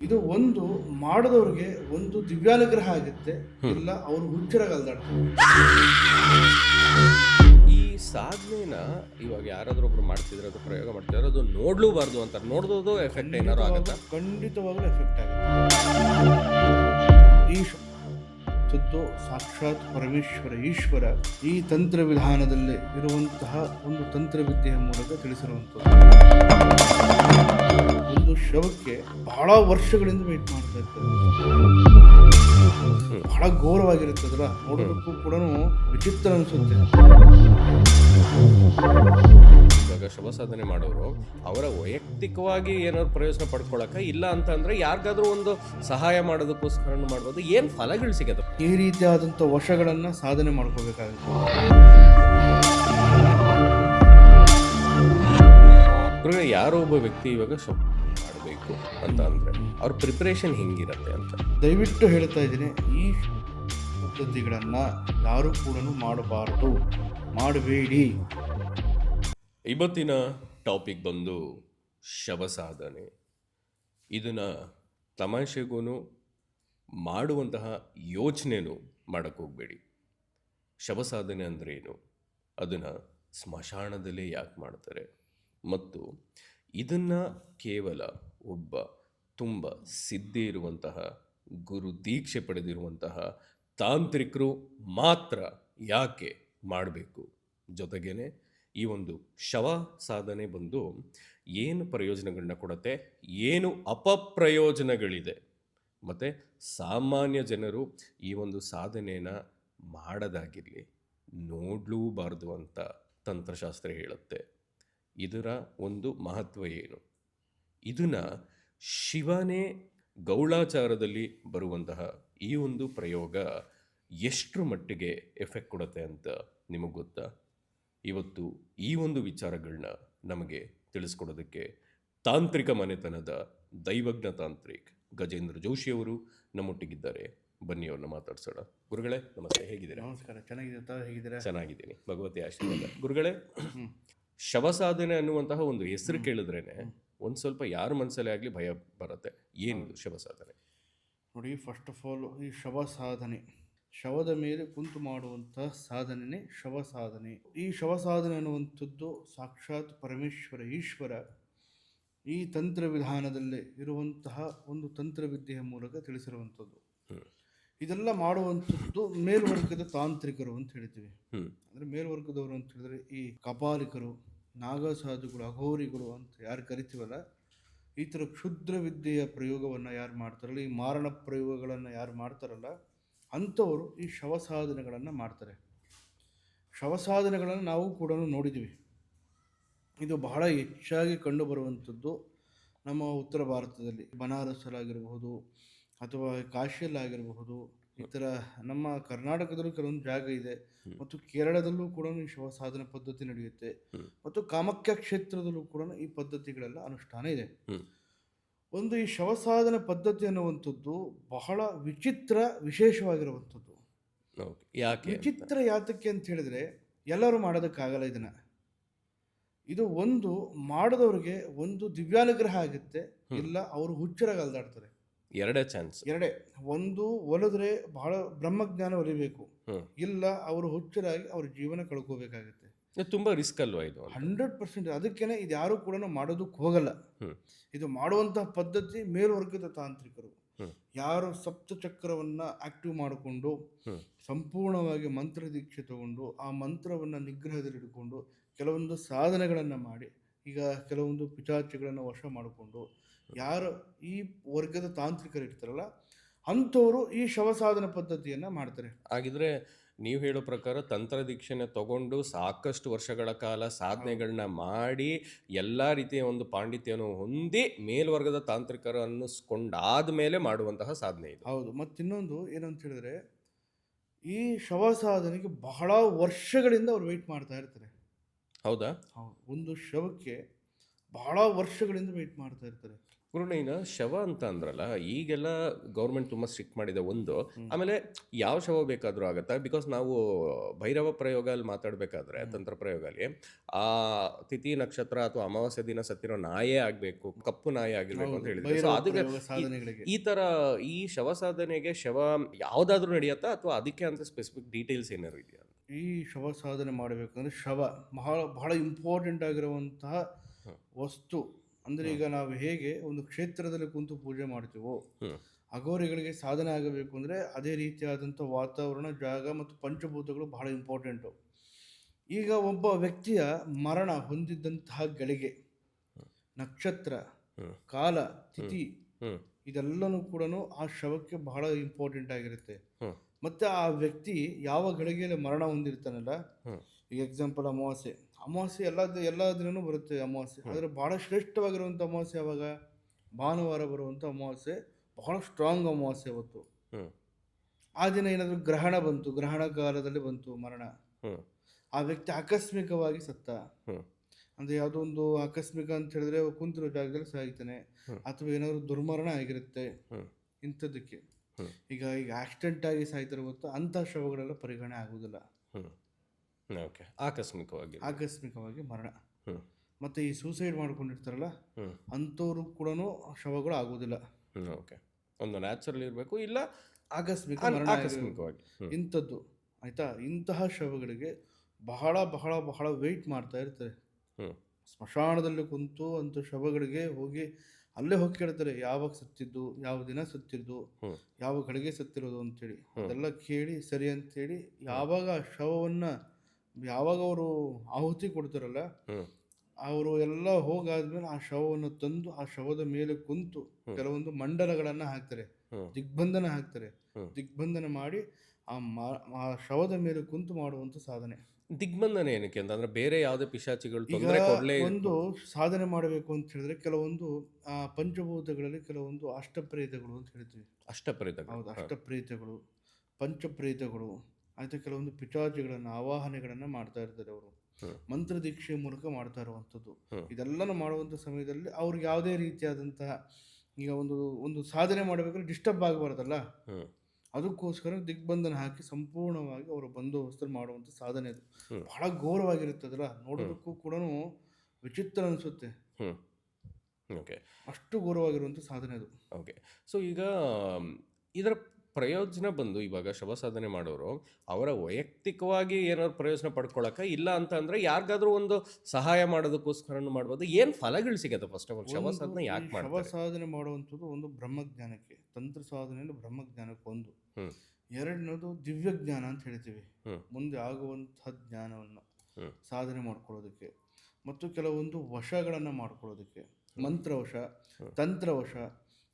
ಇದು ಒಂದು ಮಾಡಿದವ್ರಿಗೆ ಒಂದು ದಿವ್ಯಾನುಗ್ರಹ ಆಗುತ್ತೆ. ಇಲ್ಲ ಅವರು ಹುಚ್ಚರಾಗಲ್ದಾಡ್ತಾರೆ ಈ ಸಾಧನೆನ ಇವಾಗ ಯಾರಾದ್ರೂ ಒಬ್ರು ಮಾಡ್ತಿದ್ರೆ ಅದು ಪ್ರಯೋಗ ಮಾಡ್ತಿದ್ರೆ ಅದು ನೋಡ್ಲೂಬಾರ್ದು ಅಂತ ನೋಡ್ದೋದು ಎಫೆಕ್ಟ್ ಏನಾದ್ರು ಆಗುತ್ತಾ? ಖಂಡಿತವಾಗ್ಲೂ ಎಫೆಕ್ಟ್ ಆಗುತ್ತೆ. ಈ ಸಾಕ್ಷಾತ್ ಪರಮೇಶ್ವರ ಈಶ್ವರ ಈ ತಂತ್ರ ವಿಧಾನದಲ್ಲಿ ಇರುವಂತಹ ಒಂದು ತಂತ್ರವಿದ್ಯೆಯ ಮೂಲಕ ತಿಳಿಸಿರುವಂಥದ್ದು. ಶವಕ್ಕೆ ಬಹಳ ವರ್ಷಗಳಿಂದ ವೇಟ್ ಮಾಡ್ತಾ ಇರ್ತಾರೆ ಬಹಳ ಘೋರವಾಗಿರುತ್ತದಲ್ಲ? ನೋಡೋದಕ್ಕೂ ಕೂಡ ವಿಚಿತ್ರ ಅನಿಸುತ್ತೆ. ಇವಾಗ ಶುಭ ಸಾಧನೆ ಮಾಡೋರು ಅವರ ವೈಯಕ್ತಿಕವಾಗಿ ಏನಾದ್ರು ಪ್ರಯೋಜನ ಪಡ್ಕೊಳಕ ಇಲ್ಲ ಅಂತ ಅಂದ್ರೆ ಯಾರಿಗಾದ್ರೂ ಒಂದು ಸಹಾಯ ಮಾಡೋದಕ್ಕೋಸ್ಕರ ಮಾಡ್ಬೋದು. ಏನು ಫಲಗಳು ಸಿಗತ್ತೆ ಈ ರೀತಿಯಾದಂಥ ವಶಗಳನ್ನು ಸಾಧನೆ ಮಾಡ್ಕೋಬೇಕಾಗುತ್ತೆ. ಯಾರೋ ಒಬ್ಬ ವ್ಯಕ್ತಿ ಇವಾಗ ಮಾಡಬೇಕು ಅಂತ ಅಂದರೆ ಅವ್ರ ಪ್ರಿಪ್ರೇಷನ್ ಹೆಂಗಿರತ್ತೆ ಅಂತ. ದಯವಿಟ್ಟು ಹೇಳ್ತಾ ಇದ್ದೀನಿ ಈ ಪದ್ಧತಿಗಳನ್ನು ಯಾರು ಕೂಡ ಮಾಡಬಾರದು. ಮಾಡಬೇಡಿ. ಇವತ್ತಿನ ಟಾಪಿಕ್ ಬಂದು ಶವ ಸಾಧನೆ. ಇದನ್ನು ತಮಾಷೆಗೂ ಮಾಡುವಂತಹ ಯೋಚನೆನೂ ಮಾಡೋಕ್ಕೆ ಹೋಗಬೇಡಿ. ಶವ ಸಾಧನೆ ಅಂದ್ರೆ ಏನು ಅದನ್ನು ಸ್ಮಶಾನದಲ್ಲೇ ಯಾಕೆ ಮಾಡ್ತಾರೆ? ಮತ್ತು ಇದನ್ನು ಕೇವಲ ಒಬ್ಬ ತುಂಬ ಸಿದ್ಧಿ ಇರುವಂತಹ, ಗುರು ದೀಕ್ಷೆ ಪಡೆದಿರುವಂತಹ ತಾಂತ್ರಿಕರು ಮಾತ್ರ ಯಾಕೆ ಮಾಡಬೇಕು? ಜೊತೆಗೇ ಈ ಒಂದು ಶವ ಸಾಧನೆ ಬಂದು ಏನು ಪ್ರಯೋಜನಗಳನ್ನ ಕೊಡುತ್ತೆ, ಏನು ಅಪಪ್ರಯೋಜನಗಳಿದೆ? ಮತ್ತು ಸಾಮಾನ್ಯ ಜನರು ಈ ಒಂದು ಸಾಧನೆಯನ್ನು ಮಾಡೋದಾಗಿರಲಿ, ನೋಡಲೂಬಾರ್ದು ಅಂತ ತಂತ್ರಶಾಸ್ತ್ರ ಹೇಳುತ್ತೆ. ಇದರ ಒಂದು ಮಹತ್ವ ಏನು? ಇದನ್ನ ಶಿವನೇ ಗೌಳಾಚಾರದಲ್ಲಿ ಬರುವಂತಹ ಈ ಒಂದು ಪ್ರಯೋಗ ಎಷ್ಟರ ಮಟ್ಟಿಗೆ ಎಫೆಕ್ಟ್ ಕೊಡುತ್ತೆ ಅಂತ ನಿಮಗೆ ಗೊತ್ತಾ? ಇವತ್ತು ಈ ಒಂದು ವಿಚಾರಗಳನ್ನ ನಮಗೆ ತಿಳಿಸ್ಕೊಡೋದಕ್ಕೆ ತಾಂತ್ರಿಕ ಮನೆತನದ ದೈವಜ್ಞ ತಾಂತ್ರಿಕ್ ಗಜೇಂದ್ರ ಜೋಶಿಯವರು ನಮ್ಮೊಟ್ಟಿಗಿದ್ದಾರೆ. ಬನ್ನಿ ಅವ್ರನ್ನ ಮಾತಾಡ್ಸೋಣ. ಗುರುಗಳೇ ನಮಸ್ತೆ. ಹೇಗಿದ್ದೀರಾ? ನಮಸ್ಕಾರ. ಚೆನ್ನಾಗಿದೆ ತಾವು? ಹೇಗಿದ್ದೀರಾ? ಚೆನ್ನಾಗಿದ್ದೀನಿ. ಭಗವತಿ ಆಶೀರ್ವಾದ. ಗುರುಗಳೇ ಶವ ಸಾಧನೆ ಅನ್ನುವಂತಹ ಒಂದು ಹೆಸರು ಕೇಳಿದ್ರೇನೆ ಒಂದು ಸ್ವಲ್ಪ ಯಾರ ಮನಸ್ಸಲ್ಲೇ ಆಗಲಿ ಭಯ ಬರುತ್ತೆ? ಏನು ಶವ ಸಾಧನೆ? ನೋಡಿ ಫಸ್ಟ್ ಆಫ್ ಆಲ್ ಈ ಶವ ಸಾಧನೆ. ಶವದ ಮೇಲೆ ಕುಂತು ಮಾಡುವಂತಹ ಸಾಧನೆಯೇ ಶವ ಸಾಧನೆ. ಈ ಶವ ಸಾಧನೆ ಅನ್ನುವಂಥದ್ದು ಸಾಕ್ಷಾತ್ ಪರಮೇಶ್ವರ ಈಶ್ವರ ಈ ತಂತ್ರ ವಿಧಾನದಲ್ಲಿ ಇರುವಂತಹ ಒಂದು ತಂತ್ರವಿದ್ಯೆಯ ಮೂಲಕ ತಿಳಿಸಿರುವಂಥದ್ದು. ಇದೆಲ್ಲ ಮಾಡುವಂಥದ್ದು ಮೇಲ್ವರ್ಗದ ತಾಂತ್ರಿಕರು ಅಂತ ಹೇಳ್ತೀವಿ. ಅಂದರೆ ಮೇಲ್ವರ್ಗದವರು ಅಂತ ಹೇಳಿದ್ರೆ ಈ ಕಪಾಲಿಕರು ನಾಗಸಾಧುಗಳು ಅಘೋರಿಗಳು ಅಂತ ಯಾರು ಕರಿತೀವಲ್ಲ ಈ ಥರ ಕ್ಷುದ್ರ ವಿದ್ಯೆಯ ಪ್ರಯೋಗವನ್ನು ಯಾರು ಮಾಡ್ತಾರಲ್ಲ ಈ ಮಾರಣ ಪ್ರಯೋಗಗಳನ್ನು ಯಾರು ಮಾಡ್ತಾರಲ್ಲ ಅಂಥವರು ಈ ಶವ ಸಾಧನೆಗಳನ್ನು ಮಾಡ್ತಾರೆ. ಶವ ಸಾಧನೆಗಳನ್ನು ನಾವು ಕೂಡ ನೋಡಿದ್ದೀವಿ. ಇದು ಬಹಳ ಹೆಚ್ಚಾಗಿ ಕಂಡುಬರುವಂಥದ್ದು ನಮ್ಮ ಉತ್ತರ ಭಾರತದಲ್ಲಿ. ಬನಾರಸ್ಸಲ್ಲಾಗಿರಬಹುದು ಅಥವಾ ಕಾಶಿಯಲ್ಲಾಗಿರಬಹುದು ಈ ಥರ ನಮ್ಮ ಕರ್ನಾಟಕದಲ್ಲೂ ಕೆಲವೊಂದು ಜಾಗ ಇದೆ. ಮತ್ತು ಕೇರಳದಲ್ಲೂ ಕೂಡ ಈ ಶವ ಸಾಧನ ಪದ್ಧತಿ ನಡೆಯುತ್ತೆ. ಮತ್ತು ಕಾಮಕ್ಯ ಕ್ಷೇತ್ರದಲ್ಲೂ ಕೂಡ ಈ ಪದ್ಧತಿಗಳೆಲ್ಲ ಅನುಷ್ಠಾನ ಇದೆ. ಒಂದು ಈ ಶವ ಸಾಧನ ಪದ್ಧತಿ ಅನ್ನುವಂಥದ್ದು ಬಹಳ ವಿಚಿತ್ರ ವಿಶೇಷವಾಗಿರುವಂಥದ್ದು. ಯಾಕೆ? ವಿಚಿತ್ರ ಯಾತಕ್ಕೆ ಅಂತ ಹೇಳಿದ್ರೆ ಎಲ್ಲರೂ ಮಾಡೋದಕ್ಕಾಗಲ್ಲ ಇದನ್ನ. ಇದು ಒಂದು ಮಾಡದವ್ರಿಗೆ ಒಂದು ದಿವ್ಯಾನುಗ್ರಹ ಆಗುತ್ತೆ. ಇಲ್ಲ ಅವರು ಹುಚ್ಚರಾಗಿ ಅಲ್ದಾಡ್ತಾರೆ. ಎರಡೇ ಚಾನ್ಸ್ ಎರಡೇ ಒಂದು ಒಲಿದ್ರೆ ಬಹಳ ಬ್ರಹ್ಮಜ್ಞಾನ ಒಲಿಬೇಕು. ಇಲ್ಲ ಅವರು ಹುಚ್ಚರಾಗಿ ಅವ್ರ ಜೀವನ ಕಳ್ಕೋಬೇಕಾಗುತ್ತೆ. ಇದು ತುಂಬಾ ರಿಸ್ಕ್ ಅಲ್ವಾ ಇದು? ಹಂಡ್ರೆಡ್ ಪರ್ಸೆಂಟ್ ಅದಕ್ಕೇನೆ ಇದು ಯಾರು ಕೂಡ ಮಾಡೋದಕ್ಕೆ ಹೋಗಲ್ಲ. ಇದು ಮಾಡುವಂತಹ ಪದ್ಧತಿ ಮೇಲ್ವರ್ಗದ ತಾಂತ್ರಿಕರು. ಯಾರು ಸಪ್ತ ಚಕ್ರವನ್ನ ಆಕ್ಟಿವ್ ಮಾಡಿಕೊಂಡು ಸಂಪೂರ್ಣವಾಗಿ ಮಂತ್ರ ದೀಕ್ಷೆ ತಗೊಂಡು ಆ ಮಂತ್ರವನ್ನು ನಿಗ್ರಹದಲ್ಲಿ ಇಟ್ಕೊಂಡು ಕೆಲವೊಂದು ಸಾಧನೆಗಳನ್ನು ಮಾಡಿ ಈಗ ಕೆಲವೊಂದು ಪಿಚಾಚಿಗಳನ್ನು ವಶ ಮಾಡಿಕೊಂಡು ಯಾರು ಈ ವರ್ಗದ ತಾಂತ್ರಿಕರು ಇರ್ತಾರಲ್ಲ ಅಂಥವರು ಈ ಶವ ಸಾಧನ ಪದ್ಧತಿಯನ್ನು ಮಾಡ್ತಾರೆ. ಹಾಗಿದ್ರೆ ನೀವು ಹೇಳೋ ಪ್ರಕಾರ ತಂತ್ರ ದೀಕ್ಷೆನ ತಗೊಂಡು ಸಾಕಷ್ಟು ವರ್ಷಗಳ ಕಾಲ ಸಾಧನೆಗಳನ್ನ ಮಾಡಿ ಎಲ್ಲ ರೀತಿಯ ಒಂದು ಪಾಂಡಿತ್ಯವನ್ನು ಹೊಂದಿ ಮೇಲ್ವರ್ಗದ ತಾಂತ್ರಿಕರು ಅನ್ನಿಸ್ಕೊಂಡಾದ ಮೇಲೆ ಮಾಡುವಂತಹ ಸಾಧನೆ ಇದು. ಹೌದು. ಮತ್ತಿನ್ನೊಂದು ಏನಂತ ಹೇಳಿದ್ರೆ ಈ ಶವ ಸಾಧನೆಗೆ ಬಹಳ ವರ್ಷಗಳಿಂದ ಅವ್ರು ವೆಯ್ಟ್ ಮಾಡ್ತಾ ಇರ್ತಾರೆ. ಹೌದಾ? ಹೌದು. ಒಂದು ಶವಕ್ಕೆ ಬಹಳ ವರ್ಷಗಳಿಂದ ವೆಯ್ಟ್ ಮಾಡ್ತಾ ಇರ್ತಾರೆ. ಗುರುಣಿನ ಶವ ಅಂತ ಅಂದ್ರಲ್ಲ ಈಗೆಲ್ಲ ಗೌರ್ಮೆಂಟ್ ತುಂಬ ಸ್ಟ್ರಿಕ್ಟ್ ಮಾಡಿದೆ ಒಂದು. ಆಮೇಲೆ ಯಾವ ಶವ ಬೇಕಾದರೂ ಆಗತ್ತಾ? ಬಿಕಾಸ್ ನಾವು ಭೈರವ ಪ್ರಯೋಗ ಅಲ್ಲಿ ಮಾತಾಡಬೇಕಾದ್ರೆ ತಂತ್ರ ಪ್ರಯೋಗ ಅಲ್ಲಿ ಆ ತಿಥಿ ನಕ್ಷತ್ರ ಅಥವಾ ಅಮಾವಾಸ್ಯ ದಿನ ಸತ್ತಿರೋ ನಾಯೇ ಆಗಬೇಕು ಕಪ್ಪು ನಾಯಿ ಆಗಿರ್ಬೇಕು ಅಂತ ಹೇಳಿದ್ರೆ. ಸೊ ಅದಕ್ಕೆ ಪ್ರಯೋಗ ಈ ಥರ ಈ ಶವ ಸಾಧನೆಗೆ ಶವ ಯಾವ್ದಾದ್ರು ನಡೆಯುತ್ತಾ? ಅಥವಾ ಅದಕ್ಕೆ ಅಂತ ಸ್ಪೆಸಿಫಿಕ್ ಡೀಟೇಲ್ಸ್ ಏನಾದ್ರು ಇದೆಯಾ? ಈ ಶವ ಸಾಧನೆ ಮಾಡಬೇಕಂದ್ರೆ ಶವ ಬಹಳ ಬಹಳ ಇಂಪಾರ್ಟೆಂಟ್ ಆಗಿರುವಂತಹ ವಸ್ತು. ಅಂದ್ರೆ ಈಗ ನಾವು ಹೇಗೆ ಒಂದು ಕ್ಷೇತ್ರದಲ್ಲಿ ಕುಂತು ಪೂಜೆ ಮಾಡ್ತೀವೋ. ಅಘೋರಿಗಳಿಗೆ ಸಾಧನೆ ಆಗಬೇಕು ಅಂದ್ರೆ ಅದೇ ರೀತಿಯಾದಂಥ ವಾತಾವರಣ ಜಾಗ ಮತ್ತು ಪಂಚಭೂತಗಳು ಬಹಳ ಇಂಪಾರ್ಟೆಂಟು ಈಗ ಒಬ್ಬ ವ್ಯಕ್ತಿಯ ಮರಣ ಹೊಂದಿದ್ದಂತಹ ಗಳಿಗೆ ನಕ್ಷತ್ರ ಕಾಲ ತಿಥಿ ಇದೆಲ್ಲನೂ ಕೂಡ ಆ ಶವಕ್ಕೆ ಬಹಳ ಇಂಪಾರ್ಟೆಂಟ್ ಆಗಿರುತ್ತೆ. ಮತ್ತು ಆ ವ್ಯಕ್ತಿ ಯಾವ ಗಳಿಗೆಯಲ್ಲಿ ಮರಣ ಹೊಂದಿರ್ತಾನಲ್ಲ. ಈಗ ಎಕ್ಸಾಂಪಲ್ ಅಮಾವಾಸ್ಯೆ. ಅಮಾವಾಸ್ಯೆ ಎಲ್ಲ ಎಲ್ಲ ದಿನನೂ ಬರುತ್ತೆ ಅಮಾವಾಸ್ಯೆ. ಆದರೆ ಭಾಳ ಶ್ರೇಷ್ಠವಾಗಿರುವಂಥ ಅಮಾವಾಸ್ಯೆ ಅವಾಗ ಭಾನುವಾರ ಬರುವಂಥ ಅಮಾವಾಸ್ಯೆ ಬಹಳ ಸ್ಟ್ರಾಂಗ್ ಅಮಾವಾಸ್ಯೆ ಅವತ್ತು ಆ ದಿನ ಏನಾದರೂ ಗ್ರಹಣ ಬಂತು ಗ್ರಹಣ ಕಾಲದಲ್ಲಿ ಬಂತು ಮರಣ. ಆ ವ್ಯಕ್ತಿ ಆಕಸ್ಮಿಕವಾಗಿ ಸತ್ತ. ಅಂದರೆ ಯಾವುದೋ ಒಂದು ಆಕಸ್ಮಿಕ ಅಂತ ಹೇಳಿದ್ರೆ ಕುಂತಿರೋ ಜಾಗದಲ್ಲಿ ಸಾಯ್ತಾನೆ. ಅಥವಾ ಏನಾದರೂ ದುರ್ಮರಣ ಆಗಿರುತ್ತೆ. ಇಂಥದ್ದಕ್ಕೆ. ಈಗ ಈಗ ಆಕ್ಸಿಡೆಂಟ್ ಆಗಿ ಸಾಯ್ತಾರೆ ಗೊತ್ತಾ? ಅಂಥ ಶವಗಳೆಲ್ಲ ಪರಿಗಣನೆ ಆಗೋದಿಲ್ಲ ಓಕೆ. ಆಕಸ್ಮಿಕವಾಗಿ. ಆಕಸ್ಮಿಕವಾಗಿ ಮರಣ. ಮತ್ತೆ ಈ ಸೂಸೈಡ್ ಮಾಡ್ಕೊಂಡಿರ್ತಾರಲ್ಲ. ಅಂಥವ್ರು ಕೂಡ ಶವಗಳು ಆಗೋದಿಲ್ಲ ಓಕೆ. ಒಂದು ನ್ಯಾಚುರಲ್ ಇರಬೇಕು ಇಲ್ಲ ಆಕಸ್ಮಿಕ ಮರಣ ಆಕಸ್ಮಿಕವಾಗಿ. ಇಂಥದ್ದು ಆಯ್ತಾ? ಇಂತಹ ಶವಗಳಿಗೆ ಬಹಳ ಬಹಳ ಬಹಳ ವೆಯ್ಟ್ ಮಾಡ್ತಾ ಇರ್ತಾರೆ. ಸ್ಮಶಾನದಲ್ಲಿ ಕುಂತು ಅಂತ ಶವಗಳಿಗೆ ಹೋಗಿ ಅಲ್ಲೇ ಹೋಗಿ ಕೇಳ್ತಾರೆ ಯಾವಾಗ ಸತ್ತಿದ್ದು ಯಾವ ದಿನ ಸತ್ತಿದ್ದು. ಯಾವ ಗಳಿಗೆ ಸತ್ತಿರೋದು ಅಂತೇಳಿ. ಅದೆಲ್ಲ ಕೇಳಿ ಸರಿ ಅಂತೇಳಿ ಯಾವಾಗ ಆ ಶವವನ್ನು ಯಾವಾಗ ಅವರು ಆಹುತಿ ಕೊಡ್ತಾರಲ್ಲ ಅವರು ಎಲ್ಲ ಹೋಗಾದ್ಮೇಲೆ ಆ ಶವವನ್ನು ತಂದು ಆ ಶವದ ಮೇಲೆ ಕುಂತು. ಕೆಲವೊಂದು ಮಂಡಲಗಳನ್ನ ಹಾಕ್ತಾರೆ ದಿಗ್ಬಂಧನ ಹಾಕ್ತಾರೆ. ದಿಗ್ಬಂಧನ ಮಾಡಿ ಆ ಆ ಶವದ ಮೇಲೆ ಕುಂತು ಮಾಡುವಂತ ಸಾಧನೆ. ದಿಗ್ಬಂಧನ ಏನಕ್ಕೆ ಅಂತಂದ್ರೆ ಬೇರೆ ಯಾವುದೇ ಪಿಶಾಚಿಗಳು ಒಂದು ಸಾಧನೆ ಮಾಡಬೇಕು ಅಂತ ಹೇಳಿದ್ರೆ ಕೆಲವೊಂದು ಆ ಪಂಚಭೂತಗಳಲ್ಲಿ ಕೆಲವೊಂದು ಅಷ್ಟಪ್ರೇತಗಳು ಅಂತ ಹೇಳ್ತೀವಿ. ಅಷ್ಟಪ್ರೇತಗಳು. ಹೌದು ಅಷ್ಟಪ್ರೇತಗಳು ಪಂಚಪ್ರೇತಗಳು ಆಯ್ತಾ ಕೆಲವೊಂದು ಪಿಚಾಚಿಗಳನ್ನು ಆವಾಹನೆಗಳನ್ನು ಮಾಡ್ತಾ ಇರ್ತಾರೆ ಅವರು. ಮಂತ್ರ ದೀಕ್ಷೆ ಮೂಲಕ ಮಾಡ್ತಾ ಇರುವಂಥದ್ದು. ಇದೆಲ್ಲನೂ ಮಾಡುವಂಥ ಸಮಯದಲ್ಲಿ ಅವ್ರಿಗೆ ಯಾವುದೇ ರೀತಿಯಾದಂತಹ ಈಗ ಒಂದು ಒಂದು ಸಾಧನೆ ಮಾಡಬೇಕಾದ್ರೆ ಡಿಸ್ಟರ್ಬ್ ಆಗಬಾರ್ದಲ್ಲ. ಅದಕ್ಕೋಸ್ಕರ ದಿಗ್ಬಂಧನ ಹಾಕಿ ಸಂಪೂರ್ಣವಾಗಿ ಅವರ ಬಂದೋಬಸ್ತಲ್ಲಿ ಮಾಡುವಂಥ ಸಾಧನೆ ಅದು. ಬಹಳ ಘೋರವಾಗಿರುತ್ತದಲ್ಲ? ನೋಡೋದಕ್ಕೂ ಕೂಡ ವಿಚಿತ್ರ ಅನಿಸುತ್ತೆ. ಓಕೆ. ಅಷ್ಟು ಘೋರವಾಗಿರುವಂಥ ಸಾಧನೆ ಅದು. ಓಕೆ. ಸೊ ಈಗ ಇದರ ಪ್ರಯೋಜನ ಬಂದು ಇವಾಗ ಶವ ಸಾಧನೆ ಮಾಡೋರು ಅವರ ವೈಯಕ್ತಿಕವಾಗಿ ಏನಾದ್ರು ಪ್ರಯೋಜನ ಪಡ್ಕೊಳಕ ಇಲ್ಲ ಅಂತ ಅಂದ್ರೆ ಯಾರಿಗಾದ್ರೂ ಒಂದು ಸಹಾಯ ಮಾಡೋದಕ್ಕೋಸ್ಕರ ಮಾಡ್ಬೋದು. ಏನ್ ಫಲಗಳು ಸಿಗತ್ತೆ ಫಸ್ಟ್ ಆಫ್ ಆಲ್ ಶವ ಸಾಧನೆ ಯಾಕೆ ಶವ ಮಾಡ್ತಾರೆ? ಸಾಧನೆ ಮಾಡುವಂಥದ್ದು ಒಂದು ಬ್ರಹ್ಮಜ್ಞಾನಕ್ಕೆ ತಂತ್ರ ಸಾಧನೆಯಲ್ಲಿ ಬ್ರಹ್ಮಜ್ಞಾನಕ್ಕೆ ಒಂದು. ಎರಡನೇದು ದಿವ್ಯ ಜ್ಞಾನ ಅಂತ ಹೇಳ್ತೀವಿ. ಮುಂದೆ ಆಗುವಂತಹ ಜ್ಞಾನವನ್ನು ಸಾಧನೆ ಮಾಡ್ಕೊಳ್ಳೋದಕ್ಕೆ ಮತ್ತು ಕೆಲವೊಂದು ವಶಗಳನ್ನು ಮಾಡ್ಕೊಳ್ಳೋದಕ್ಕೆ. ಮಂತ್ರವಶ. ತಂತ್ರವಶ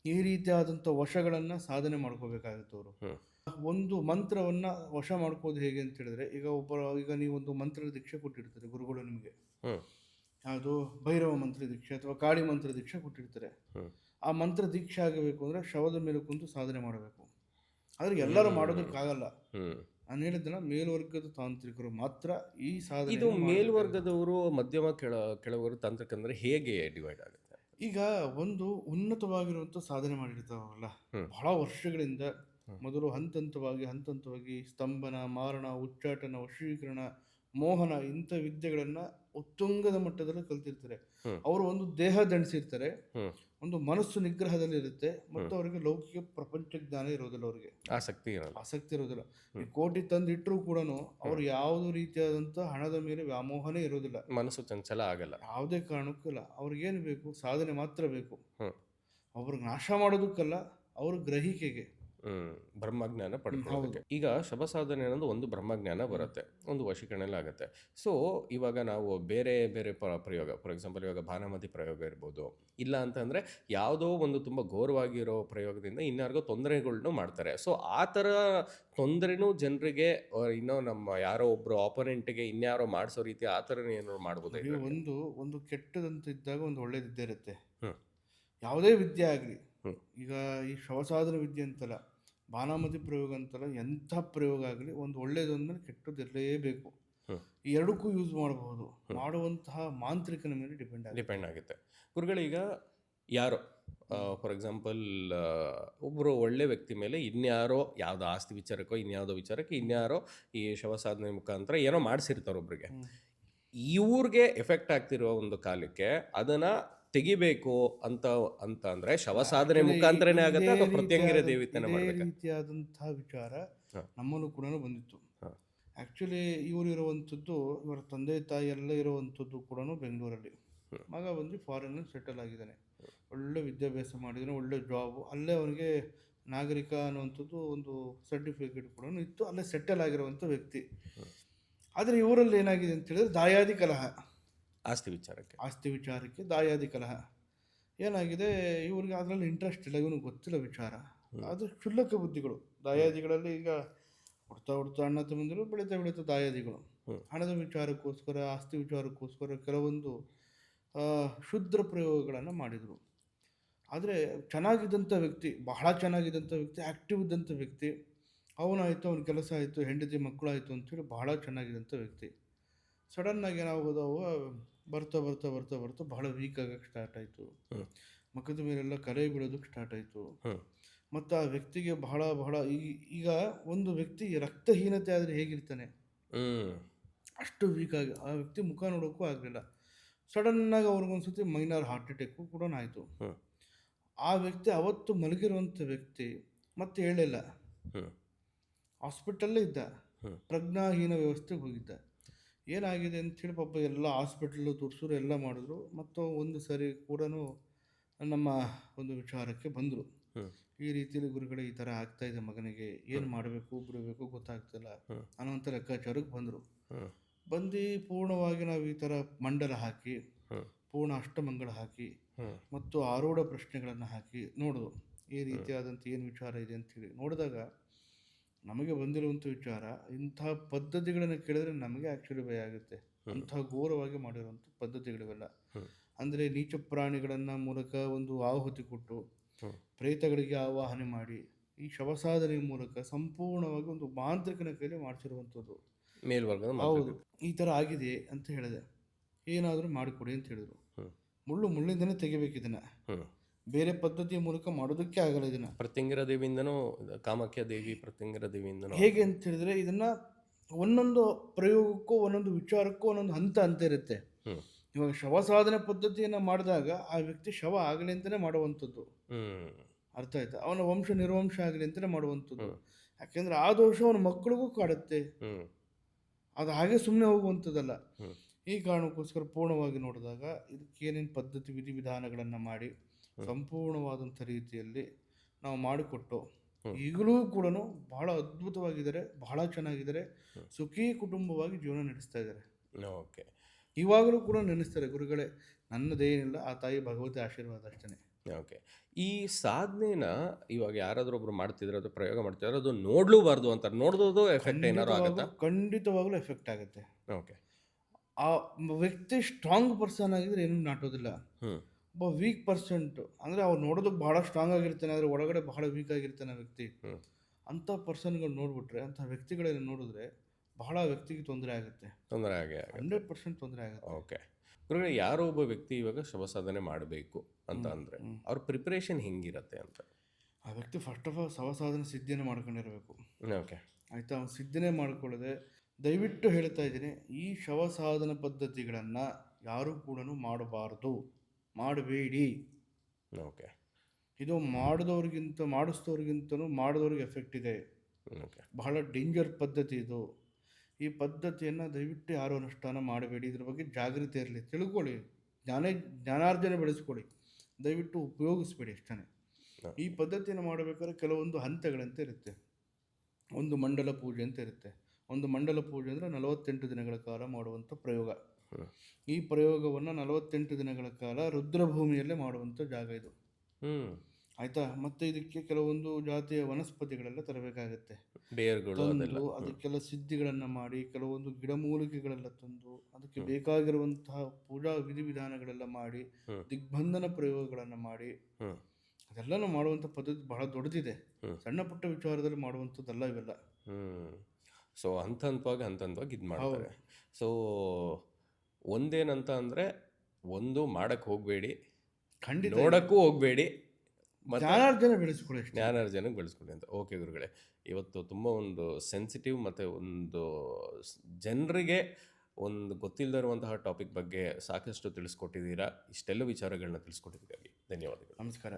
ಈ ರೀತಿಯಾದಂಥ ವಶಗಳನ್ನು ಸಾಧನೆ ಮಾಡ್ಕೋಬೇಕಾಗುತ್ತೆ ಅವರು. ಒಂದು ಮಂತ್ರವನ್ನು ವಶ ಮಾಡ್ಕೋದು ಹೇಗೆ ಅಂತ ಹೇಳಿದ್ರೆ ಈಗ ಒಬ್ಬ ಈಗ ನೀವು ಒಂದು ಮಂತ್ರದ ದೀಕ್ಷೆ ಕೊಟ್ಟಿರ್ತಾರೆ ಗುರುಗಳು ನಿಮಗೆ. ಯಾವುದು? ಅದು ಭೈರವ ಮಂತ್ರ ದೀಕ್ಷೆ ಅಥವಾ ಕಾಳಿ ಮಂತ್ರ ದೀಕ್ಷೆ ಕೊಟ್ಟಿರ್ತಾರೆ. ಆ ಮಂತ್ರ ದೀಕ್ಷೆ ಆಗಬೇಕು ಅಂದರೆ ಶವದ ಮೇಲೆ ಕುಂತು ಸಾಧನೆ ಮಾಡಬೇಕು. ಆದರೆ ಎಲ್ಲರೂ. ಮಾಡೋದಕ್ಕಾಗಲ್ಲ. ನಾನು ಹೇಳಿದ್ದಲ್ಲ ಮೇಲ್ವರ್ಗದ ತಾಂತ್ರಿಕರು ಮಾತ್ರ ಈ ಸಾಧನೆ ಇದು ಮೇಲ್ವರ್ಗದವರು ಮಧ್ಯಮ ಕೆಳ ಕೆಳವರು ತಾಂತ್ರಿಕ ಅಂದರೆ ಹೇಗೆ ಡಿವೈಡ್ ಆಗುತ್ತೆ? ಈಗ ಒಂದು ಉನ್ನತವಾಗಿರುವಂಥ ಸಾಧನೆ ಮಾಡಿರ್ತಾವಲ್ಲ ಬಹಳ ವರ್ಷಗಳಿಂದ. ಮೊದಲು ಹಂತ ಹಂತವಾಗಿ ಹಂತ ಹಂತವಾಗಿ ಸ್ತಂಭನ ಮಾರಣ ಉಚ್ಚಾಟನ ವಶೀಕರಣ ಮೋಹನ ಇಂಥ ವಿದ್ಯೆಗಳನ್ನ ಉತ್ತುಂಗದ ಮಟ್ಟದಲ್ಲಿ ಕಲ್ತಿರ್ತಾರೆ. ಅವರು ಒಂದು ದೇಹ ದಂಡಿಸಿರ್ತಾರೆ. ಒಂದು ಮನಸ್ಸು ನಿಗ್ರಹದಲ್ಲಿ ಇರುತ್ತೆ ಮತ್ತು ಅವರಿಗೆ ಲೌಕಿಕ ಪ್ರಪಂಚ ಜ್ಞಾನ ಇರೋದಿಲ್ಲ ಅವರಿಗೆ. ಆಸಕ್ತಿ ಇರಲ್ಲ. ಆಸಕ್ತಿ ಇರೋದಿಲ್ಲ. ಈ ಕೋಟಿ ತಂದಿಟ್ಟರೂ ಕೂಡ ಅವ್ರು ಯಾವುದೇ ರೀತಿಯಾದಂಥ ಹಣದ ಮೇಲೆ ವ್ಯಾಮೋಹನೇ ಇರೋದಿಲ್ಲ. ಮನಸ್ಸು ಚಂಚಲ ಆಗಲ್ಲ. ಯಾವುದೇ ಕಾರಣಕ್ಕೂ ಇಲ್ಲ. ಅವ್ರಿಗೇನು ಬೇಕು? ಸಾಧನೆ ಮಾತ್ರ ಬೇಕು. ಅವ್ರಿಗೆ ನಾಶ ಮಾಡೋದಕ್ಕಲ್ಲ ಅವ್ರ ಗ್ರಹಿಕೆಗೆ. ಬ್ರಹ್ಮಜ್ಞಾನ ಪಡ್ಕೊಳ್ಳೋದಕ್ಕೆ. ಈಗ ಶವ ಸಾಧನೆ ಅನ್ನೋದು ಒಂದು ಬ್ರಹ್ಮಜ್ಞಾನ ಬರುತ್ತೆ ಒಂದು ವಶೀಕರಣೆಲ್ಲ ಆಗುತ್ತೆ ಸೊ ಇವಾಗ ನಾವು ಬೇರೆ ಬೇರೆ ಪ್ರಯೋಗ ಫಾರ್ ಎಕ್ಸಾಂಪಲ್ ಇವಾಗ ಭಾನಮತಿ ಪ್ರಯೋಗ ಇರ್ಬೋದು. ಇಲ್ಲ ಅಂತಂದರೆ ಯಾವುದೋ ಒಂದು ತುಂಬ ಘೋರವಾಗಿರೋ ಪ್ರಯೋಗದಿಂದ ಇನ್ಯಾರಿಗೋ ತೊಂದರೆಗಳನ್ನು ಮಾಡ್ತಾರೆ. ಸೊ ಆ ಥರ ತೊಂದರೆನೂ ಜನರಿಗೆ ಇನ್ನೂ ನಮ್ಮ ಯಾರೋ ಒಬ್ಬರು ಆಪೋನೆಂಟ್ಗೆ ಇನ್ಯಾರೋ ಮಾಡಿಸೋ ರೀತಿ ಆ ಥರ ಏನಾದ್ರು ಮಾಡ್ಬೋದು ಒಂದು ಒಂದು ಕೆಟ್ಟದಂತ ಇದ್ದಾಗ ಒಂದು ಒಳ್ಳೇದಿದ್ದೇ ಇರುತ್ತೆ. ಯಾವುದೇ ವಿದ್ಯೆ ಆಗಲಿ. ಈಗ ಈ ಶವಸಾಧನ ವಿದ್ಯೆ ಅಂತಲ್ಲ ಬಾನಾಮತಿ ಪ್ರಯೋಗ ಅಂತಲ್ಲ ಎಂಥ ಪ್ರಯೋಗ ಆಗಲಿ ಒಂದು ಒಳ್ಳೇದೊಂದ್ಮೇಲೆ ಕೆಟ್ಟದ್ದು ಇರಲೇಬೇಕು. ಎರಡಕ್ಕೂ ಯೂಸ್ ಮಾಡಬಹುದು ಮಾಡುವಂತಹ ಮಾಂತ್ರಿಕನ ಮೇಲೆ ಡಿಪೆಂಡ್ ಡಿಪೆಂಡ್ ಆಗುತ್ತೆ. ಗುರುಗಳೀಗ ಯಾರೋ ಫಾರ್ ಎಕ್ಸಾಂಪಲ್ ಒಬ್ಬರು ಒಳ್ಳೆ ವ್ಯಕ್ತಿ ಮೇಲೆ ಇನ್ಯಾರೋ ಯಾವುದೋ ಆಸ್ತಿ ವಿಚಾರಕ್ಕೋ ಇನ್ಯಾವುದೋ ವಿಚಾರಕ್ಕೆ ಇನ್ಯಾರೋ ಈ ಶವ ಸಾಧನೆ ಮುಖಾಂತರ ಏನೋ ಮಾಡಿಸಿರ್ತಾರೆ ಒಬ್ರಿಗೆ. ಇವ್ರಿಗೆ ಎಫೆಕ್ಟ್ ಆಗ್ತಿರೋ ಒಂದು ಕಾಲಕ್ಕೆ ಅದನ್ನ ತೆಗಿಬೇಕು ಅಂತ ಅಂತ ಅಂದ್ರೆ ಶವ ಸಾಧನೆ ಮುಖಾಂತರನೇ ಆಗುತ್ತೆ ಅಥವಾ ಪ್ರತ್ಯಂಗಿರ ದೇವಿತನ ರೀತಿಯಾದಂತಹ ವಿಚಾರ ನಮ್ಮಲ್ಲೂ ಕೂಡ ಬಂದಿತ್ತು. ಆ್ಯಕ್ಚುಲಿ ಆಕ್ಚುಲಿ ಇವರು ಇರುವಂಥದ್ದು ಇವರ ತಂದೆ ತಾಯಿ ಎಲ್ಲ ಇರುವಂಥದ್ದು ಕೂಡ ಬೆಂಗಳೂರಲ್ಲಿ. ಮಗ ಬಂದು ಫಾರಿನ್ ಸೆಟಲ್ ಆಗಿದ್ದಾನೆ. ಒಳ್ಳೆ ವಿದ್ಯಾಭ್ಯಾಸ ಮಾಡಿದ್ದಾನೆ ಒಳ್ಳೆ ಜಾಬ್ ಅಲ್ಲೇ ಅವನಿಗೆ ನಾಗರಿಕ ಅನ್ನುವಂಥದ್ದು ಒಂದು ಸರ್ಟಿಫಿಕೇಟ್ ಕೂಡ ಇತ್ತು. ಅಲ್ಲೇ ಸೆಟಲ್ ಆಗಿರುವಂಥ ವ್ಯಕ್ತಿ. ಆದರೆ ಇವರಲ್ಲಿ ಏನಾಗಿದೆ ಅಂತ ಹೇಳಿದ್ರೆ ದಾಯಾದಿ ಕಲಹ. ಆಸ್ತಿ ವಿಚಾರಕ್ಕೆ. ಆಸ್ತಿ ವಿಚಾರಕ್ಕೆ ದಾಯಾದಿ ಕಲಹ. ಏನಾಗಿದೆ? ಇವ್ರಿಗೆ ಅದರಲ್ಲಿ ಇಂಟ್ರೆಸ್ಟ್ ಇಲ್ಲ ಇವನಿಗೆ ಗೊತ್ತಿಲ್ಲ ವಿಚಾರ. ಅದು ಕ್ಷುಲ್ಲಕ ಬುದ್ಧಿಗಳು. ದಾಯಾದಿಗಳಲ್ಲಿ ಈಗ ಹುಡ್ತಾ ಹುಡ್ತಾ ಅಣ್ಣ ತಮ್ಮಂದಿರು ಬೆಳೀತಾ ಬೆಳೀತಾ ದಾಯಾದಿಗಳು. ಹಣದ ವಿಚಾರಕ್ಕೋಸ್ಕರ ಆಸ್ತಿ ವಿಚಾರಕ್ಕೋಸ್ಕರ ಕೆಲವೊಂದು ಶುದ್ಧ ಪ್ರಯೋಗಗಳನ್ನು ಮಾಡಿದರು. ಆದರೆ ಚೆನ್ನಾಗಿದ್ದಂಥ ವ್ಯಕ್ತಿ ಬಹಳ ಚೆನ್ನಾಗಿದ್ದಂಥ ವ್ಯಕ್ತಿ ಆ್ಯಕ್ಟಿವ್ ಇದ್ದಂಥ ವ್ಯಕ್ತಿ ಅವನಾಯಿತು ಅವನ ಕೆಲಸ ಆಯಿತು ಹೆಂಡತಿ ಮಕ್ಕಳು ಆಯಿತು ಅಂತೇಳಿ ಬಹಳ ಚೆನ್ನಾಗಿದ್ದಂಥ ವ್ಯಕ್ತಿ. ಸಡನ್ನಾಗಿ ಏನಾಗೋದು ಅವ ಬರ್ತಾ ಬರ್ತಾ ಬರ್ತಾ ಬರ್ತಾ ಬಹಳ ವೀಕ್ ಆಗಕ್ಕೆ ಸ್ಟಾರ್ಟ್ ಆಯಿತು. ಮುಖದ ಮೇಲೆಲ್ಲ ಕರೆ ಬೀಳೋದಕ್ಕೆ ಸ್ಟಾರ್ಟ್ ಆಯಿತು. ಮತ್ತು ಆ ವ್ಯಕ್ತಿಗೆ ಬಹಳ ಬಹಳ ಈ- ಈಗ ಒಂದು ವ್ಯಕ್ತಿ ರಕ್ತಹೀನತೆ ಆದರೆ ಹೇಗಿರ್ತಾನೆ? ಅಷ್ಟು ವೀಕ್ ಆಗಿ ಆ ವ್ಯಕ್ತಿ ಮುಖ ನೋಡೋಕ್ಕೂ ಆಗಲಿಲ್ಲ. ಸಡನ್ನಾಗಿ ಅವ್ರಿಗೊಂದ್ಸತಿ ಮೈನರ್ ಹಾರ್ಟ್ ಅಟ್ಯಾಕು ಕೂಡ ಆಯಿತು. ಆ ವ್ಯಕ್ತಿ ಅವತ್ತು ಮಲಗಿರುವಂಥ ವ್ಯಕ್ತಿ ಮತ್ತೆ ಹೇಳಿಲ್ಲ ಹಾಸ್ಪಿಟಲ್ಲೇ ಇದ್ದ. ಪ್ರಜ್ಞಾಹೀನ ವ್ಯವಸ್ಥೆಗೆ ಹೋಗಿದ್ದ. ಏನಾಗಿದೆ ಅಂಥೇಳಿ ಪಾಪ ಎಲ್ಲ ಹಾಸ್ಪಿಟ್ಲು ತೋರಿಸಿದ್ರು ಎಲ್ಲ ಮಾಡಿದ್ರು. ಮತ್ತು ಒಂದು ಸರಿ ಕೂಡ ನಮ್ಮ ಒಂದು ವಿಚಾರಕ್ಕೆ ಬಂದರು. ಈ ರೀತಿಯಲ್ಲಿ ಗುರುಗಳು ಈ ಥರ ಆಗ್ತಾ ಇದೆ ಮಗನಿಗೆ ಏನು ಮಾಡಬೇಕು ಬಿಡಬೇಕು ಗೊತ್ತಾಗ್ತಿಲ್ಲ. ಅನ್ನೋಂಥ ಲೆಕ್ಕಾಚಾರಕ್ಕೆ ಬಂದರು. ಬಂದು ಪೂರ್ಣವಾಗಿ ನಾವು ಈ ಥರ ಮಂಡಲ ಹಾಕಿ ಪೂರ್ಣ ಅಷ್ಟಮಂಗಳ ಹಾಕಿ ಮತ್ತು ಆರೂಢ ಪ್ರಶ್ನೆಗಳನ್ನು ಹಾಕಿ ನೋಡಿದ್ರು ಈ ರೀತಿಯಾದಂಥ ಏನು ವಿಚಾರ ಇದೆ ಅಂತೇಳಿ ನೋಡಿದಾಗ ನಮಗೆ ಬಂದಿರುವಂಥ ವಿಚಾರ ಇಂಥ ಪದ್ಧತಿಗಳನ್ನು ಕೇಳಿದ್ರೆ ನಮಗೆ ಆ್ಯಕ್ಚುಲಿ ಭಯ ಆಗುತ್ತೆ. ಅಂಥ ಘೋರವಾಗಿ ಮಾಡಿರುವಂಥ ಪದ್ಧತಿಗಳಿವೆಲ್ಲ. ಅಂದರೆ ನೀಚ ಪ್ರಾಣಿಗಳನ್ನು ಮೂಲಕ ಒಂದು ಆಹುತಿ ಕೊಟ್ಟು ಪ್ರೇತಗಳಿಗೆ ಆವಾಹನೆ ಮಾಡಿ ಈ ಶವಸಾಧನೆ ಮೂಲಕ ಸಂಪೂರ್ಣವಾಗಿ ಒಂದು ಮಾಂತ್ರಿಕನ ಕೈಲಿ ಮಾಡಿಸಿರುವಂಥದ್ದು. ಮೇಲ್ವರ್ಗ ಹೌದು. ಈ ಥರ ಆಗಿದೆ ಅಂತ ಹೇಳಿದೆ. ಏನಾದರೂ ಮಾಡಿಕೊಡಿ ಅಂತ ಹೇಳಿದರು. ಮುಳ್ಳು ಮುಳ್ಳಿಂದನೇ ತೆಗಿಬೇಕು ಇದನ್ನ. ಬೇರೆ ಪದ್ಧತಿ ಮೂಲಕ ಮಾಡೋದಕ್ಕೆ ಆಗಲ್ಲ ಇದನ್ನ. ಪ್ರತ್ಯಂಗಿರ ದೇವಿಯಿಂದನೂ ಕಾಮಾಖ್ಯ ದೇವಿ ಪ್ರತ್ಯಂಗಿರ ದೇವಿಯಿಂದನೂ ಹೇಗೆ ಅಂತ ಹೇಳಿದ್ರೆ ಇದನ್ನ ಒಂದೊಂದು ಪ್ರಯೋಗಕ್ಕೂ ಒಂದೊಂದು ವಿಚಾರಕ್ಕೂ ಒಂದೊಂದು ಹಂತ ಅಂತ ಇರುತ್ತೆ. ಇವಾಗ ಶವ ಸಾಧನೆ ಪದ್ಧತಿಯನ್ನ ಮಾಡಿದಾಗ ಆ ವ್ಯಕ್ತಿ ಶವ ಆಗಲಿ ಅಂತಾನೆ ಮಾಡುವಂಥದ್ದು. ಅರ್ಥ ಆಯ್ತಾ? ಅವನ ವಂಶ ನಿರ್ವಂಶ ಆಗಲಿ ಅಂತಾನೆ ಮಾಡುವಂಥದ್ದು. ಯಾಕೆಂದ್ರೆ ಆ ದೋಷ ಅವನ ಮಕ್ಕಳಿಗೂ ಕಾಡುತ್ತೆ. ಅದು ಹಾಗೆ ಸುಮ್ಮನೆ ಹೋಗುವಂಥದ್ದಲ್ಲ. ಈ ಕಾರಣಕ್ಕೋಸ್ಕರ ಪೂರ್ಣವಾಗಿ ನೋಡಿದಾಗ ಇದಕ್ಕೇನೇನು ಪದ್ಧತಿ ವಿಧಿವಿಧಾನಗಳನ್ನು ಮಾಡಿ ಸಂಪೂರ್ಣವಾದಂಥ ರೀತಿಯಲ್ಲಿ ನಾವು ಮಾಡಿಕೊಟ್ಟು. ಈಗಲೂ ಕೂಡ ಬಹಳ ಅದ್ಭುತವಾಗಿದ್ದಾರೆ ಬಹಳ ಚೆನ್ನಾಗಿದ್ದಾರೆ ಸುಖಿ ಕುಟುಂಬವಾಗಿ ಜೀವನ ನಡೆಸ್ತಾ ಇದ್ದಾರೆ. ಓಕೆ. ಇವಾಗಲೂ ಕೂಡ ನೆನೆಸ್ತಾರೆ ಗುರುಗಳೇ ನನ್ನದೇನಿಲ್ಲ ಆ ತಾಯಿ ಭಗವತಿ ಆಶೀರ್ವಾದ ಅಷ್ಟೇ ಓಕೆ. ಈ ಸಾಧನೆನ ಇವಾಗ ಯಾರಾದ್ರೂ ಒಬ್ರು ಮಾಡ್ತಿದ್ರೆ ಅದು ಪ್ರಯೋಗ ಮಾಡ್ತಿದ್ರೆ ಅದು ನೋಡ್ಲೂಬಾರ್ದು ಅಂತ ನೋಡ್ದೋದು ಎಫೆಕ್ಟ್ ಏನಾದ್ರು ಆಗುತ್ತೆ? ಖಂಡಿತವಾಗ್ಲೂ ಎಫೆಕ್ಟ್ ಆಗುತ್ತೆ. ಓಕೆ. ಆ ವ್ಯಕ್ತಿ ಸ್ಟ್ರಾಂಗ್ ಪರ್ಸನ್ ಆಗಿದ್ರೆ ಏನು ನಾಟೋದಿಲ್ಲ. ಒಬ್ಬ ವೀಕ್ ಪರ್ಸೆಂಟ್ ಅಂದರೆ ಅವ್ರು ನೋಡೋದಕ್ಕೆ ಬಹಳ ಸ್ಟ್ರಾಂಗ್ ಆಗಿರ್ತಾನೆ ಆದರೆ ಒಳಗಡೆ ಬಹಳ ವೀಕ್ ಆಗಿರ್ತಾನೆ ವ್ಯಕ್ತಿ. ಅಂಥ ಪರ್ಸನ್ಗಳು ನೋಡಿಬಿಟ್ರೆ ಅಂಥ ವ್ಯಕ್ತಿಗಳನ್ನ ನೋಡಿದ್ರೆ ಬಹಳ ವ್ಯಕ್ತಿಗೆ ತೊಂದರೆ ಆಗುತ್ತೆ. ತೊಂದರೆ ಆಗಿ ಹಂಡ್ರೆಡ್ ಪರ್ಸೆಂಟ್ ತೊಂದರೆ ಆಗುತ್ತೆ. ಓಕೆ. ಗುರುಗಳೇ ಯಾರೋ ಒಬ್ಬ ವ್ಯಕ್ತಿ ಇವಾಗ ಶವ ಸಾಧನೆ ಮಾಡಬೇಕು ಅಂತ ಅಂದರೆ. ಅವ್ರ ಪ್ರಿಪ್ರೇಷನ್ ಹೆಂಗಿರತ್ತೆ ಅಂತ? ಆ ವ್ಯಕ್ತಿ ಫಸ್ಟ್ ಆಫ್ ಆಲ್ ಶವ ಸಾಧನೆ ಸಿದ್ಧನೆ ಮಾಡ್ಕೊಂಡಿರಬೇಕು. ಓಕೆ. ಆಯಿತಾ? ಅವ್ನು ಸಿದ್ಧನೆ ಮಾಡ್ಕೊಳ್ಳದೆ ದಯವಿಟ್ಟು ಹೇಳ್ತಾ ಇದ್ದೀನಿ ಈ ಶವ ಸಾಧನ ಪದ್ಧತಿಗಳನ್ನು ಯಾರೂ ಕೂಡ ಮಾಡಬಾರ್ದು. ಮಾಡಬೇಡಿ. ಓಕೆ. ಇದು ಮಾಡಿದವ್ರಿಗಿಂತ ಮಾಡಿಸಿದವ್ರಿಗಿಂತನೂ ಮಾಡಿದವ್ರಿಗೆ ಎಫೆಕ್ಟ್ ಇದೆ. ಓಕೆ. ಬಹಳ ಡೇಂಜರ್ ಪದ್ಧತಿ ಇದು. ಈ ಪದ್ಧತಿಯನ್ನು ದಯವಿಟ್ಟು ಯಾರು ಅನುಷ್ಠಾನ ಮಾಡಬೇಡಿ. ಇದ್ರ ಬಗ್ಗೆ ಜಾಗೃತಿ ಇರಲಿ. ತಿಳ್ಕೊಳ್ಳಿ. ಜ್ಞಾನ ಜ್ಞಾನಾರ್ಜನೆ ಬೆಳೆಸ್ಕೊಳ್ಳಿ. ದಯವಿಟ್ಟು ಉಪಯೋಗಿಸ್ಬೇಡಿ ಅಷ್ಟೇ ಈ ಪದ್ಧತಿಯನ್ನು ಮಾಡಬೇಕಾದ್ರೆ ಕೆಲವೊಂದು ಹಂತಗಳಂತ ಇರುತ್ತೆ. ಒಂದು ಮಂಡಲ ಪೂಜೆ ಅಂತ ಇರುತ್ತೆ. ಒಂದು ಮಂಡಲ ಪೂಜೆ ಅಂದರೆ ನಲವತ್ತೆಂಟು ದಿನಗಳ ಕಾಲ ಮಾಡುವಂಥ ಪ್ರಯೋಗ. ಈ ಪ್ರಯೋಗವನ್ನು ನಲವತ್ತೆಂಟು ದಿನಗಳ ಕಾಲ ರುದ್ರಭೂಮಿಯಲ್ಲೇ ಮಾಡುವಂಥ ಜಾಗ ಇದು. ಆಯ್ತಾ? ಮತ್ತೆ ಇದಕ್ಕೆ ಕೆಲವೊಂದು ಜಾತಿಯ ವನಸ್ಪತಿಗಳೆಲ್ಲ ತರಬೇಕಾಗತ್ತೆ. ಅದೆಲ್ಲ. ತಂದು ಅದಕ್ಕೆಲ್ಲ ಸಿದ್ಧಿಗಳನ್ನು ಮಾಡಿ ಕೆಲವೊಂದು ಗಿಡಮೂಲಿಕೆಗಳೆಲ್ಲ ತಂದು ಅದಕ್ಕೆ ಬೇಕಾಗಿರುವಂತಹ ಪೂಜಾ ವಿಧಿವಿಧಾನಗಳೆಲ್ಲ ಮಾಡಿ. ದಿಗ್ಬಂಧನ ಪ್ರಯೋಗಗಳನ್ನು ಮಾಡಿ ಹ್ಮ್. ಅದೆಲ್ಲನೂ ಮಾಡುವಂಥ ಪದ್ಧತಿ ಬಹಳ ದೊಡ್ಡದಿದೆ. ಸಣ್ಣ ಪುಟ್ಟ ವಿಚಾರದಲ್ಲಿ ಮಾಡುವಂಥದ್ದಲ್ಲ ಇವೆಲ್ಲ. ಹ್ಮ್. ಸೊ ಹಂತ ಹಂತವಾಗಿ ಹಂತ ಹಂತವಾಗಿ ಇದು ಮಾಡ್ತಾರೆ ಸೊ ಒಂದೇನಂತ ಅಂದರೆ ಒಂದು ಮಾಡಕ್ಕೆ ಹೋಗಬೇಡಿ ಖಂಡಿತ ನೋಡೋಕ್ಕೂ ಹೋಗಬೇಡಿ ಜ್ಞಾನಾರ್ಜನೆ ಬೆಳೆಸ್ಕೊಳ್ಳಿ ಅಷ್ಟೇ. ಜ್ಞಾನಾರ್ಜನೆಗೆ ಬೆಳೆಸ್ಕೊಳ್ಳಿ ಅಂತ. ಓಕೆ ಗುರುಗಳೇ ಇವತ್ತು ತುಂಬ ಒಂದು ಸೆನ್ಸಿಟಿವ್ ಮತ್ತು ಒಂದು ಜನರಿಗೆ ಒಂದು ಗೊತ್ತಿಲ್ಲದಿರುವಂತಹ ಟಾಪಿಕ್ ಬಗ್ಗೆ ಸಾಕಷ್ಟು ತಿಳಿಸ್ಕೊಟ್ಟಿದ್ದೀರಾ. ಇಷ್ಟೆಲ್ಲ ವಿಚಾರಗಳನ್ನ ತಿಳಿಸ್ಕೊಟ್ಟಿದ್ದಕ್ಕಾಗಿ ಧನ್ಯವಾದಗಳು. ನಮಸ್ಕಾರ.